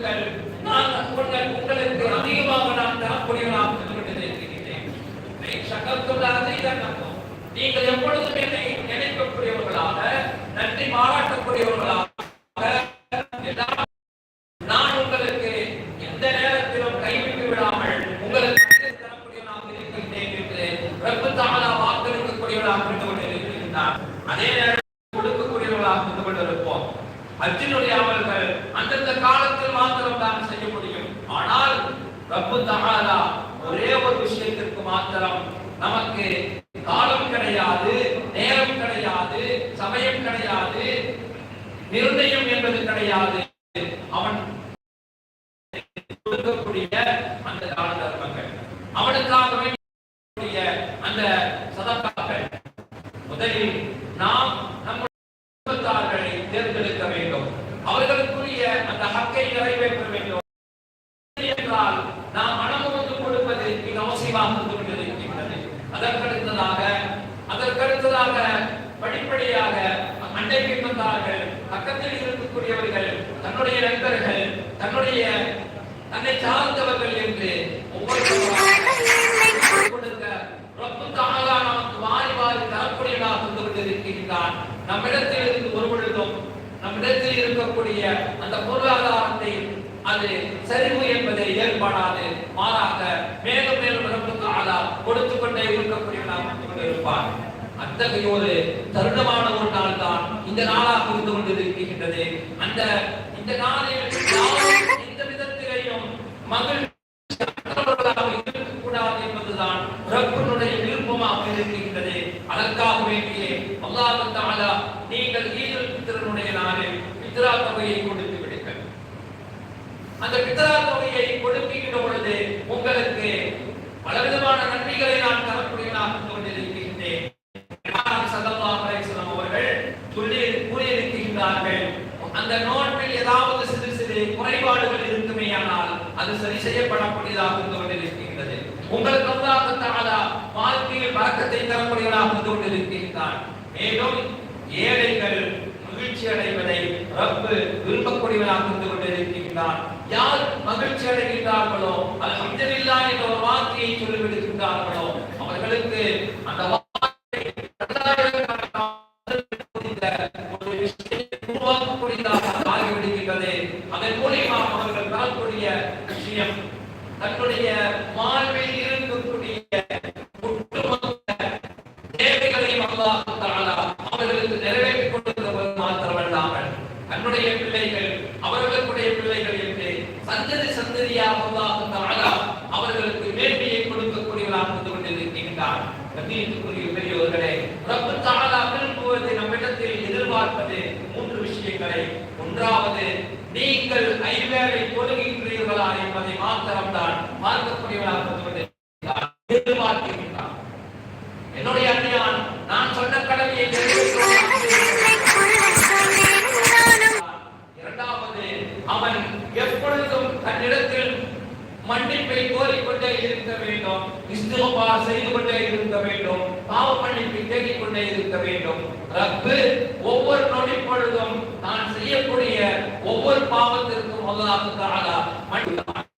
உங்களுக்கு அதிகமாக நான் தரக்கூடியவனாக நீங்கள் எப்பொழுதும் என்னை நினைக்கக்கூடியவர்களாக நன்றி பாராட்டக்கூடியவர்களாக நான் உங்களுக்கு எந்த நேரத்திலும் கைவிட்டு விடாமல் உங்களுக்கு தரக்கூடியவனாக இருக்கின்றேன் என்று ரப்பு இருந்து கொண்டிருக்கின்றார் அதே நேரம் கொடுக்கக்கூடியவர்களாக இருந்து கொண்டிருப்போம் அர்ஜுனுடைய அமல்கள் அந்தந்த காலத்தில் மாத்திரம் தான் செய்ய முடியும் ஆனால் ரப்பு தகாதா ஒரே ஒரு விஷயத்திற்கு மாத்திரம் நமக்கு காலம் கிடையாது நேரம் கிடையாது சமயம் கிடையாது நிர்ணயம் என்பது கிடையாது. அவன் கொடுக்கக்கூடிய அந்த தான தர்மங்கள். அவனுக்காக வேண்டிய அந்த சதக்காக்கள். முதலில் நாம் நம்ம குடும்பத்தார்களை தேர்ந்தெடுக்க வேண்டும் அவர்களுக்குரிய அந்த ஹக்கை நிறைவேற்ற வேண்டும் என்றால் நாம் மனமுகந்து கொடுப்பது மிக அவசியமாக இருந்து கொண்டிருக்கின்றது அதற்கடுத்ததாக அதற்கடுத்ததாக படிப்படியாக அண்டைக்கு வந்தார்கள். பக்கத்தில் இருக்கக்கூடியவர்கள் தன்னுடைய நண்பர்கள் தன்னுடைய தன்னை சார்ந்தவர்கள் என்று ஒவ்வொருவரும் நமக்கு வாரி வாரி இருந்து நம்மிடத்தில் இருந்து ஒரு பொழுதும் நம்மிடத்தில் இருக்கக்கூடிய அந்த பொருளாதாரத்தை அது சரிவு என்பதை ஏற்பாடாது மாறாக மேலும் மேலும் ரப்பு ஆளா கொடுத்து கொண்டே இருக்கக்கூடியவனாக இருந்து கொண்டிருப்பான் அத்தகைய ஒரு தருணமான ஒரு நாள் தான் இந்த நாளாக இருந்து கொண்டிருக்கின்றது. அந்த இந்த நாளில் யாரும் எந்த விதத்திலேயும் மகிழ்ச்சி அற்றவர்களாக இருக்கக்கூடாது என்பதுதான் ரப்பினுடைய விருப்பமாக இருக்கின்றது. அதற்காக வேண்டியே அல்லாஹ் தஆலா நீங்கள் ஈதுல் பித்திரனுடைய நாளில் ஃபித்ரா தொகையை கொடுத்து விடுங்கள். அந்த ஃபித்ரா தொகையை கொடுக்கின்ற கூறியிருக்கின்றார்கள் அந்த நோட்டில் ஏதாவது சிறு சிறு குறைபாடுகள் இருக்குமேயானால் அது சரி செய்யப்படக்கூடியதாக இருந்து கொண்டிருக்கின்றது உங்களுக்கு அல்லாஹ் தஆலா வாழ்க்கையில் பறக்கத்தை தரக்கூடியவனாக இருந்து கொண்டிருக்கின்றார் மேலும் ஏழைகள் மகிழ்ச்சி அடைவதை ரப்பு விரும்பக்கூடியவனாக இருந்து கொண்டிருக்கின்றார் யார் மகிழ்ச்சி அடைகின்றார்களோ அல்ஹம்துலில்லாஹ் என்ற ஒரு வார்த்தையை சொல்லிவிடுகின்றார்களோ அவர்களுக்கு அந்த அதன் மூலியமாக அவர்கள் பெறக்கூடிய விஷயம் தன்னுடைய வாழ்வில் இருக்கக்கூடிய ஒட்டுமொத்த தேவைகளையும் அல்லாஹ் தஆலா அவர்களுக்கு நிறைவேற்றிக் கொடுக்கிறது மாத்திரமல்லாமல் தன்னுடைய பிள்ளைகள் அவர்களுடைய பிள்ளைகள் என்று சந்ததி சந்ததியாக அல்லாஹ் தஆலா அவர்களுக்கு மேன்மையை கொடுக்கக்கூடியவராக இருந்து கொண்டிருக்கின்றார். கண்ணியத்துக்குரிய பெரியவர்களே ரப்பு தஆலா விரும்புவது நம்மிடத்தில் எதிர்பார்ப்பது மூன்று விஷயங்களை. ஒன்றாவது நீங்கள் ஐவேரை தொழுகின்றீர்களா என்பதை மாத்திரம்தான் பார்க்கக்கூடியவராக எதிர்பார்க்கின்றான். என்னுடைய அன்னையான் நான் சொன்ன கடமையை இரண்டாவது அவன் எப்பொழுதும் தன்னிடத்தில் மன்னிப்பை கோரிக்கொண்டே இருக்க வேண்டும். இஸ்தோபா செய்து கொண்டே இருக்க வேண்டும். பாவ மன்னிப்பை தேடிக் கொண்டே இருக்க வேண்டும். ரப்பு ஒவ்வொரு நொடி பொழுதும் நான் செய்யக்கூடிய பாவத்திற்கும் அல்லாஹு தஆலா மன்னிப்பான்